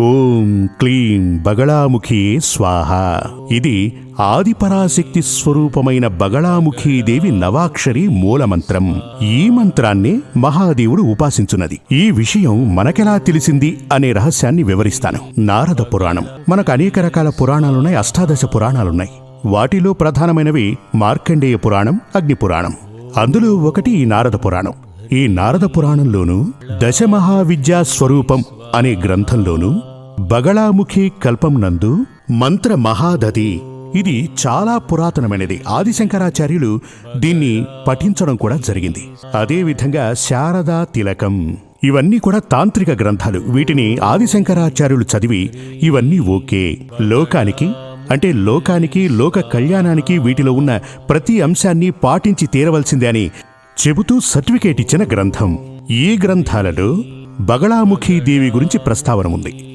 ఓం క్లీం బగళాముఖి స్వాహ. ఇది ఆదిపరాశక్తి స్వరూపమైన బగళాముఖీదేవి నవాక్షరి మూలమంత్రం. ఈ మంత్రాన్ని మహాదేవుడు ఉపాసించున్నది. ఈ విషయం మనకెలా తెలిసింది అనే రహస్యాన్ని వివరిస్తాను. నారద పురాణం. మనకు అనేక రకాల పురాణాలున్నాయి అష్టాదశ పురాణాలున్నాయి. వాటిలో ప్రధానమైనవి మార్కండేయ పురాణం అగ్ని పురాణం. అందులో ఒకటి ఈ నారద పురాణం. ఈ నారద పురాణంలోనూ దశమహావిద్యా స్వరూపం అనే గ్రంథంలోనూ బగళాముఖి కల్పం నందు మంత్ర మహాదది ఇది చాలా పురాతనమైనది. ఆదిశంకరాచార్యులు దీన్ని పఠించడం కూడా జరిగింది. అదేవిధంగా శారదా తిలకం. ఇవన్నీ కూడా తాంత్రిక గ్రంథాలు. వీటిని ఆదిశంకరాచార్యులు చదివి ఇవన్నీ ఓకే. లోకానికి అంటే లోకానికి లోక కళ్యాణానికి వీటిలో ఉన్న ప్రతి అంశాన్ని పాటించి తీరవలసిందే అని చెబుతూ సర్టిఫికేట్ ఇచ్చిన గ్రంథం. ఈ గ్రంథాలలో బగళాముఖి దేవి గురించి ప్రస్తావన ఉంది.